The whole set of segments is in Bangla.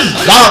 Allah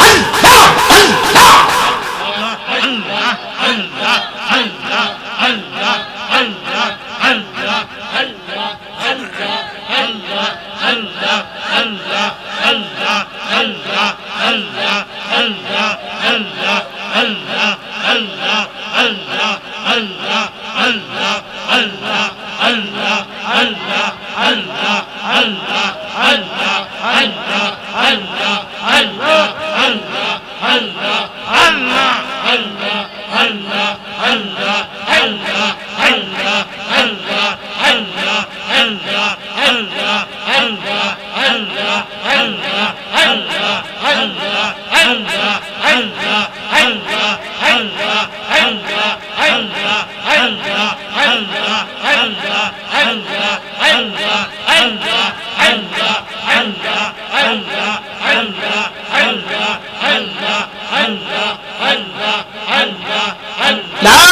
لا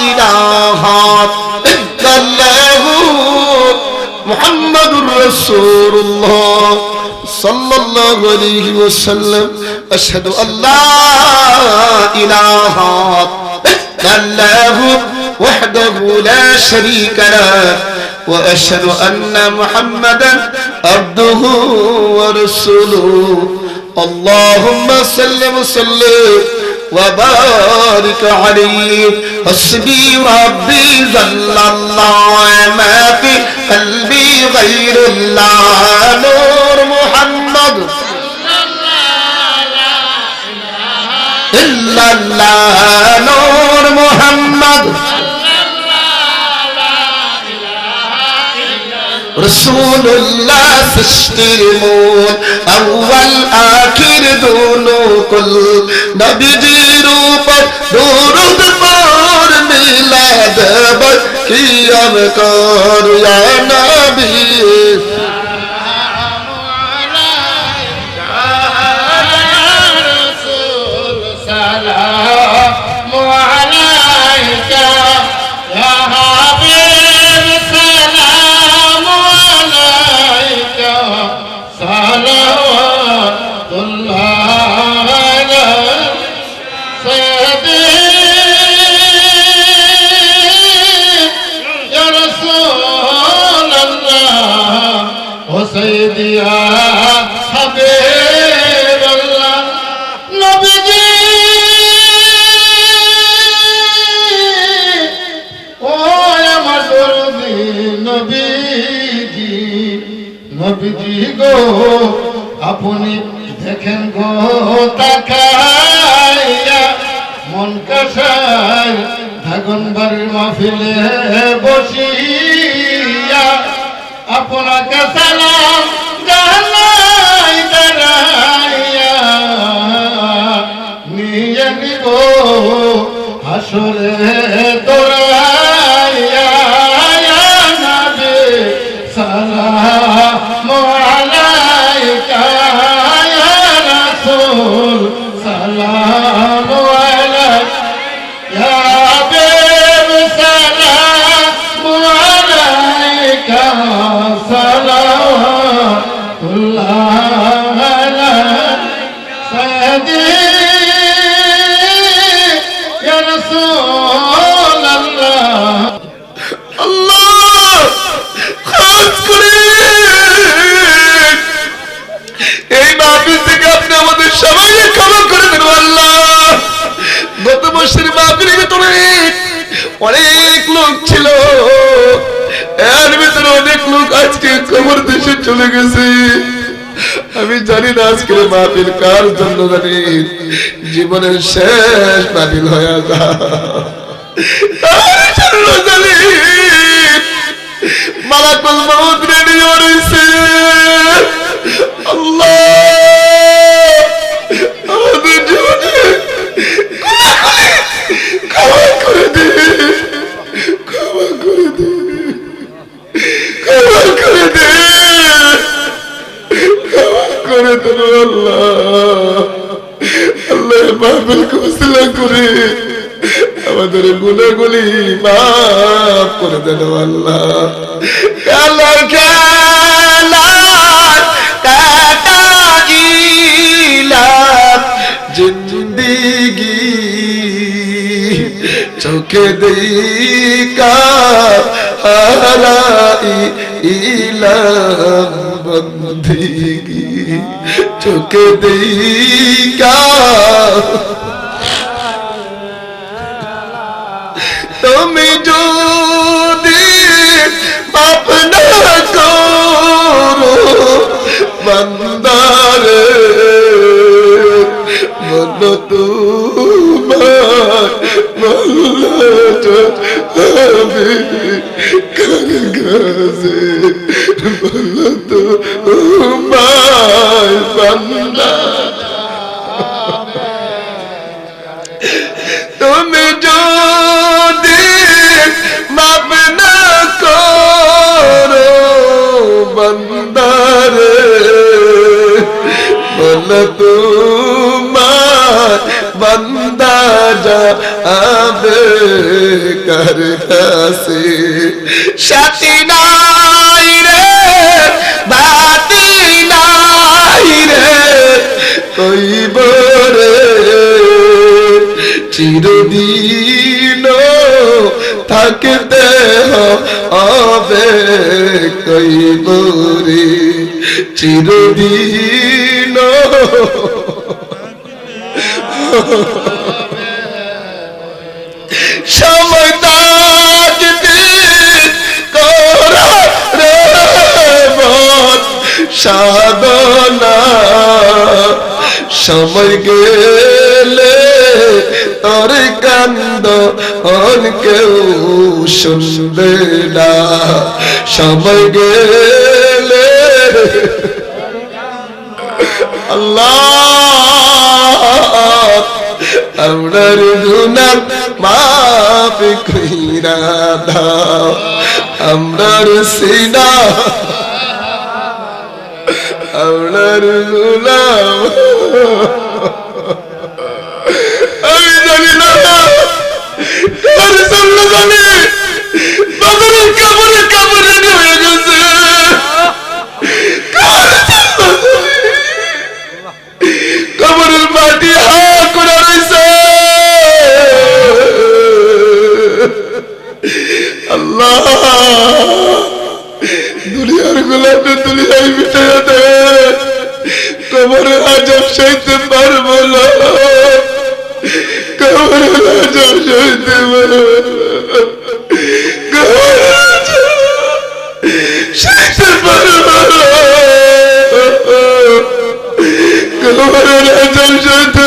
إله إلا الله محمد رسول الله صلى الله عليه وسلم أشهد أن لا إله إلا الله وحده لا شريك له وأشهد أن محمدا عبده ورسوله. اللهم صل وسلم وبارك عليه. حسبي ربي جل الله ما في قلبي غير الله نور محمد. إلا الله نور محمد. رسول الله سشترمون أول آخر دونو كل نبي جيرو پر دورد پر ميلاد بر قيام کر یا نبی দিয়া হবে নবীজি। ও আমার দরদি নবীজি গো, আপনি দেখেন গো, তাকাইয়া মন কাশায় ধাগন বাড়ির মাহফিলে বসিয়া, আপনাকে সালাম আজকে কবর দেশে চলে গেছে। আমি জানি না আজকের মাহফিল কার জন্য জানি। জীবনের শেষ মাহফিল হয়ে যা মালাকুল মউত রেডি হয়েছে আল্লাহ। গুণাগুলি মাফ করে দেন আল্লাহ। কালো খেলা কাটাইলাম জিন্দিগি চোখে দিকা হারাই ইলাম বন্দিগি। চোখে দিকা যদি পাপ না করো বন্দারে মন তোমার আমি কার কার কাছে সাথী নাই রে বাতি নাই রে। কইব রে চিরদিন থাকতে হবে কইব রে চিরদিন সময় সাধনা সময় গেলে তোর কান্দ অন কেউ শুনবে না। সময় গেলে আল্লাহ আমরার গুনা মাফ কইরা দাও। আমরার সিনা আমরার গুলাম আমি জানি না জানি আজব সইতে পারব না কবরের আজব সইতে পারব। সইতে পারব না। কবরের আজব সইতে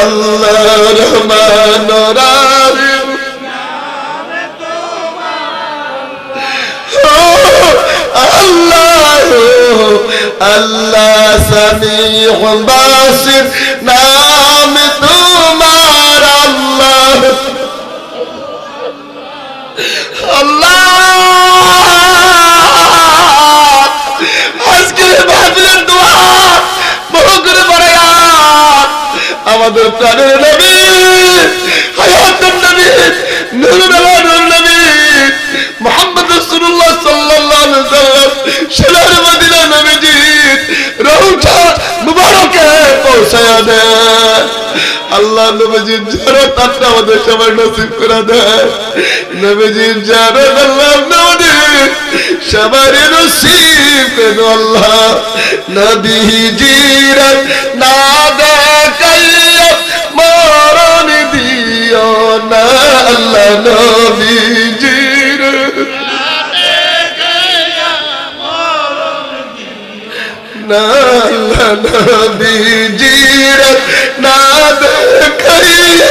আল্লাহ রহমান রাহিম আল্লাহ আল্লাহ সামিউ বাসির নাম। আমাদের প্রাণের নবী হায়াতুন নবী নূরুল নবী, মুহাম্মদ রাসূলুল্লাহ সাল্লাল্লাহু আলাইহি ওয়াসাল্লাম, সোনার মদিনা নবীজি, রওজা মুবারকে পৌঁছায়া দেন। আল্লাহ নবীজির জারাত আপনি আমাদের সবাই নসিব করে দেন। নবীজির জারাত আল্লাহ নসিব করে আল্লাহ নবীজির না আল্লাহ নবীজির। না আল্লাহ নবীজির, না দেখাইয়া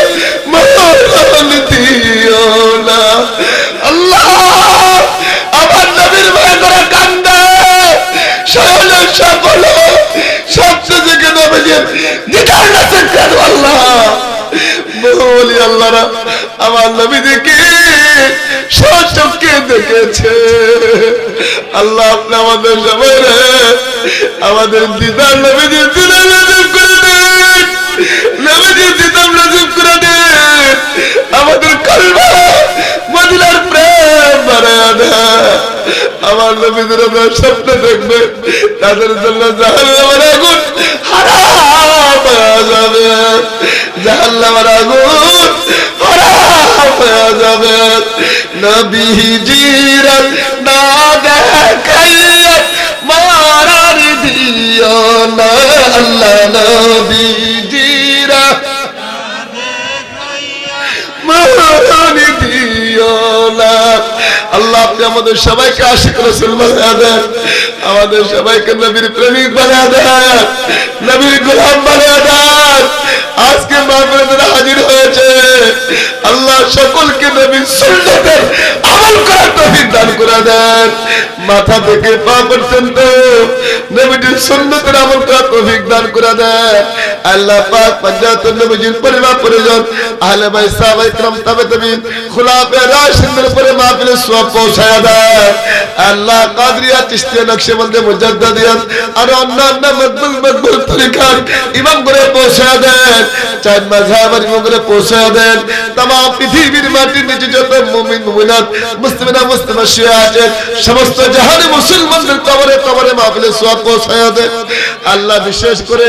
মরণ দিও না। আল্লাহ, আমার নবীর ভয় করে কান্দে। সকল সকল সবচেয়ে থেকে নবীজির করে দাও আল্লাহ। বলি আল্লাহরা আমার নবীদিকে সচক্ষে দেখেছে? আল্লাহ আপনি আমাদের সবাই আমাদের দিদার নবীজির দিদার নজিব করে দেন। নবীজির দিদার নজিব করে দেন। আমাদের কলমা মদিনার প্রেম বাড়ায় দেয় আমার নবীদের আমরা স্বপ্ন দেখবে, তাদের জন্য জাহান্নামের আগুন হারাম হয়ে যাবে। জাহান্নামের আগুন হয়ে যাবে নবীজির না দেখাইয়া মারার দিও না। আল্লাহ নবীজিরা মারানি দিও না। আল্লাহ আপনি আমাদের সবাইকে আশিক রসুল বানিয়ে দেন। আমাদের সবাইকে নবীর প্রেমিক বানিয়ে দেন। নবীর গোলাম বানিয়ে দেন। আজকে মাহফিলে হাজির হয়েছে আল্লাহ সকলকে নবীর সুন্নতের আমল করার তৌফিক দান করে দেন। মাথা থেকে পা পর্যন্ত নবীর সুন্নতের আমল করার তৌফিক দান করে দেন। আল্লাহ পাক পঞ্জাত নবীজির পরিবার পরিজন আহলে বাইত সাহাবা ইকরাম তাবে তাবিন খুলাফে রাশিদিনের উপরে মাহফিলে সওয়াব পৌঁছায়া দেয় আল্লাহ কাদরিয়া চিশতিয়া নকশবন্দি মুজাদ্দিদিয়াত আর অন্যান্য মকবুল মকবুল তরিকাত ইমাম করে পৌঁছায়া দেন চার মাযহাবের ইমাম করে পৌঁছায়া দেন तमाम পৃথিবীর মাটির নিচে যত মুমিন মুমিনাত মুসলিমরা মুসলিমা শুয়ে আছে সমস্ত জাহানে মুসলমানদের কবরে কবরে মাহফিলে সওয়াব পৌঁছায়া দেন আল্লাহ বিশেষ করে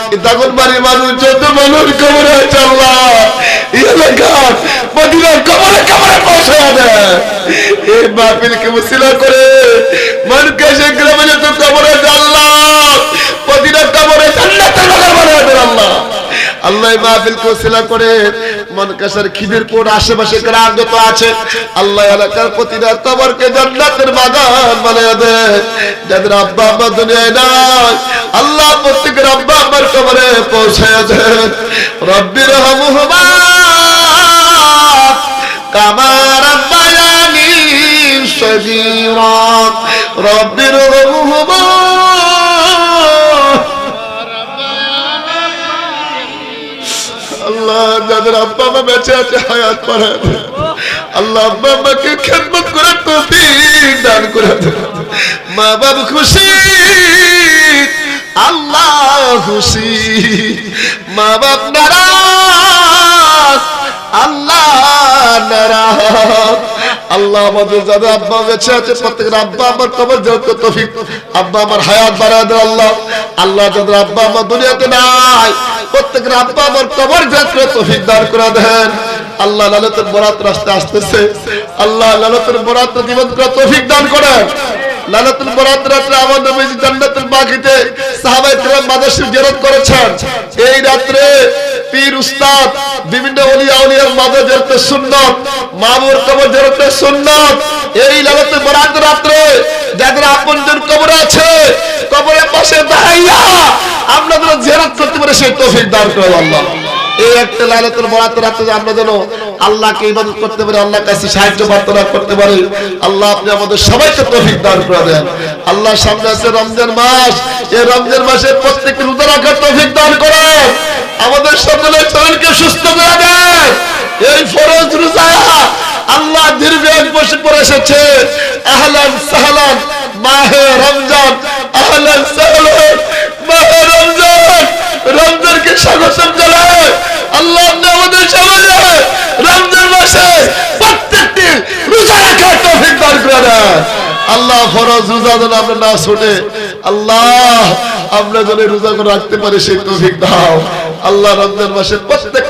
এই দাগনবাড়ির মানুষ যত মানুষ কবর কবরে এই মাহফিলকে করে মনকেশা গ্রামে যত কবর দেন আল্লাহ। উসিলা করে আশেপাশে আছে, আল্লাহ এলাকার প্রতিটা কবরকে জান্নাতের বাগান বানিয়ে দেয়। যাদের আব্বা আম্মা দুনিয়ায় আল্লাহ প্রত্যেকের আব্বা আম্মার কবরে দেন রব্বির রহমুহমা কামা রাব্বায়ানি সগীরা। রব্বির আল্লাহ, যাদের আব্বা মা বেঁচে আছে, হায়াত করে আল্লাহ, আব্বা আম্মাকে খেদমত করে তৌফিক দান করে মা বাপ খুশি। আল্লাহ খুশি। মা বাপ নারাজ। আল্লাহ নারাজ। আল্লাহ আমাদের যাদের আব্বা বেঁচে আছে, প্রত্যেকের আব্বা আমার কবর জড়িত তৌফিক। আব্বা আমার হায়াত বাড়ায় দেন আল্লাহ। আল্লাহ যাদের আব্বা আমার দুনিয়াতে নাই, প্রত্যেকের আব্বা আমার কবর যাত্রা তৌফিক দান করে দেন। আল্লাহ লালতের বরাত রাস্তা আসতেছে। আল্লাহ লালতের বরাত জীবন করে তৌফিক দান করেন। লালতুল বরাত রাত্রে আমার নবীজি জান্নাতুল বাকিতে সাহাবায়ে কেরাম মাদাসির জিয়ারত করেছেন। এই রাত্রে পীর উস্তাদ, বিভিন্ন ওলিয়া আউলিয়ার মাদার জিয়ারতে সুন্নাত, মামুর কবর জিয়ারতে সুন্নাত, এই লালতুল বরাত রাত্রে যাদের আপনজন কবর আছে, কবরের পাশে দাঁড়াইয়া আমরা যেন জিয়ারত করতে পারি, সেই তৌফিক দান করে আল্লাহ। এই একটা লাইলাতুল বরাত রাতে যে আমরা যেন আল্লাহকে ইবাদত করতে পারে, আল্লাহর কাছে সাহায্য প্রার্থনা করতে পারি। আল্লাহ আপনি আমাদের সবাইকে তৌফিক দান করে দেন। আল্লাহ সামনে আছে রমজান মাস। এই রমজান মাসে প্রত্যেককে রোজা রাখার তৌফিক দান করেন। আমাদের সকলের শরীরকে সুস্থ করে দেন। এই ফরজ রোজা আল্লাহ দীর্ঘ এক বছর এসেছে। আহলান সাহলান মাহে রমজান আহলান সাহলান মাহে রমজান রমজানকে স্বাগতম জানায় আল্লাহ আপনি আমাদের সমাজে রমজান মাসে প্রত্যেকটি রোজা রাখার তৌফিক দান করে দেন আল্লাহ ফরজ রোজা যেন আমরা না শুনে, আল্লাহ, আমরা যেন রোজা করে রাখতে পারি, সেই তৌফিক দাও। আল্লাহ রমজান মাসের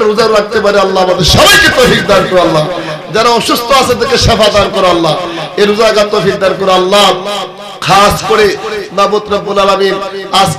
রোজা রাখতে পারে, আল্লাহ আমাদের সবাইকে তৌফিক দান করো, আল্লাহ। যারা অসুস্থ আছে তাকে সেবা দান করো, আল্লাহ। এই রোজা তৌফিক দান করো, আল্লাহ। খাস করে মাবুত রব্বুল আজকে